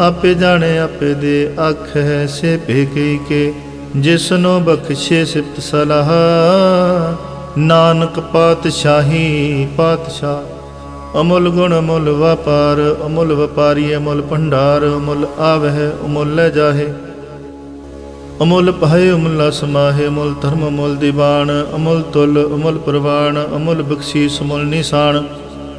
ਆਪੇ ਜਾਣੇ ਆਪੇ ਦੇ ਅੱਖ ਹੈ ਸੇ ਭੇਕਈ ਕੇ, ਜਿਸਨੋ ਬਖਸ਼ੇ ਸਿਫਤ ਸਲਾਹ। ਨਾਨਕ ਪਾਤਸ਼ਾਹੀ, ਪਾਤਸ਼ਾਹ, ਅਮੁੱਲ ਗੁਣ ਅਮੁੱਲ ਵਪਾਰ, ਅਮੁੱਲ ਵਪਾਰੀ ਅਮੁੱਲ ਭੰਡਾਰ, ਅਮੁੱਲ ਆਵਹਿ, ਅਮੁੱਲ ਲੈ ਜਾਹੇ। ਅਮੁੱਲ ਪਾਏ ਅਮੁੱਲ ਸਮਾਹੇ ਅਮੁੱਲ ਧਰਮ ਅਮੁੱਲ ਦੀਵਾਨ, ਅਮੁੱਲ ਤੁਲ, ਅਮੁੱਲ ਪ੍ਰਵਾਨ, ਅਮੁੱਲ ਬਖਸ਼ੀਸ, ਅਮੁੱਲ ਨਿਸ਼ਾਨ।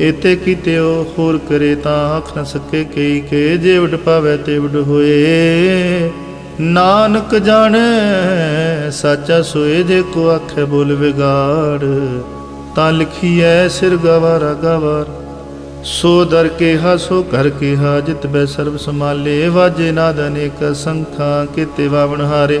ਏਤੇ ਕੀਤੇ ਉਹ ਹੋਰ ਕਰੇ ਤਾਂ ਆਖ ਨ ਸਕੇ ਕਈ ਕੇ, ਜੇ ਵਡ ਪਾਵੇ ਤੇ ਵਡ ਹੋਏ। ਨਾਨਕ ਜਾਣੈ, ਸਾਚਾ ਸੋਏ ਜੇ ਕੋ ਆਖੇ ਬੋਲ ਵਿਗਾੜ। ਤਾਂ ਲਿਖੀਐ ਸਿਰ ਗਵਾਰਾ ਗਵਾਰ। ਸੋ ਦਰ ਕੇ ਸੋ ਘਰ ਕੇ ਜਿਤ ਬੈ ਸਰਬ ਸਮਾਲੇ ਵਾਜੇ ਨਾਦ ਅਨੇਕ ਸੰਖਾਂ ਕੀਤੇ ਵਾਵਣ ਹਾਰੇ।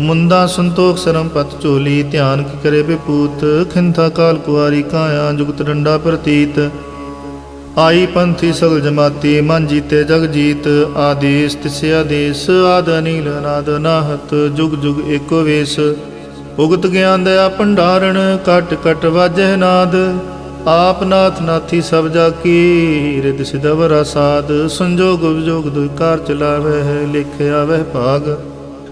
ਮੁੰਦਾ ਸੰਤੋਖ ਸਰਮ ਪਤ ਝੋਲੀ, ਧਿਆਨ ਕੀ ਕਰੇ ਬਿਪੂਤ ਖਿੰਥਾ ਕਾਲ ਕੁਆਰੀ ਕਾਇਆ, ਜੁਗਤ ਡੰਡਾ ਪ੍ਰਤੀਤ। ਆਈ ਪੰਥੀ ਸਗਲ ਜਮਾਤੀ, ਮਨ ਜੀਤੇ ਜਗ ਜੀਤ। ਆਦੇਸ ਤਿਸ ਆਦੇਸ, ਆਦ ਅਨੀਲ ਅਨਾਦ ਨਾਹਤ, ਜੁਗ ਜੁਗ ਏਕੋ ਵੇਸ। ਉਗਤ ਗਿਆਨ ਦਇਆ ਭੰਡਾਰਣ ਕਟ ਕਟ ਵਾਜੈ ਨਾਦ। ਆਪ ਨਾਥ ਨਾਥੀ ਸਭ ਜਾ ਕੀ ਰਿਦ ਸਿਦਵਰਾ ਸਾਧ ਸੰਜੋਗ ਵਿਜੋਗ ਦੁਇ ਕਾਰ ਚਲਾਵੇ ਹੈ ਲਿਖਿਆ ਵਹਿ ਭਾਗ।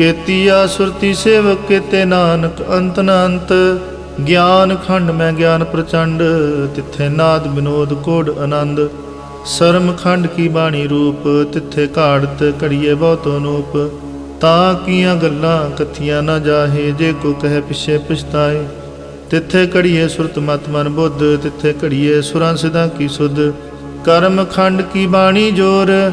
ਕੇਤੀਆ ਸੁਰਤੀ ਸੇਵਕ ਕੇਤੇ ਨਾਨਕ, ਅੰਤ ਨ ਗਿਆਨ ਖੰਡ ਮੈਂ ਗਿਆਨ ਪ੍ਰਚੰਡ, ਤਿੱਥੇ ਨਾਦ ਬਿਨੋਦ ਕੋਡ ਆਨੰਦ। ਸਰਮ ਖੰਡ ਕੀ ਬਾਣੀ ਰੂਪ, ਤਿੱਥੇ ਘਾੜਤ ਘੜੀਏ ਬਹੁਤ ਨੂਪ। ਤਾਂ ਕੀਆਂ ਗੱਲਾਂ ਕਥੀਆਂ ਨਾ ਜਾਹੇ, ਜੇ ਕੋ ਕਹੇ ਪਿਛੇ ਪਛਤਾਏ। ਤਿੱਥੇ ਘੜੀਏ ਸੁਰਤ ਮਤ ਮਨ ਬੁੱਧ, ਤਿੱਥੇ ਘੜੀਏ ਸੁਰਾਂ ਸਿਧਾਂ ਕੀ ਸੁਧ। ਕਰਮ ਖੰਡ ਕੀ ਬਾਣੀ ਜੋਰ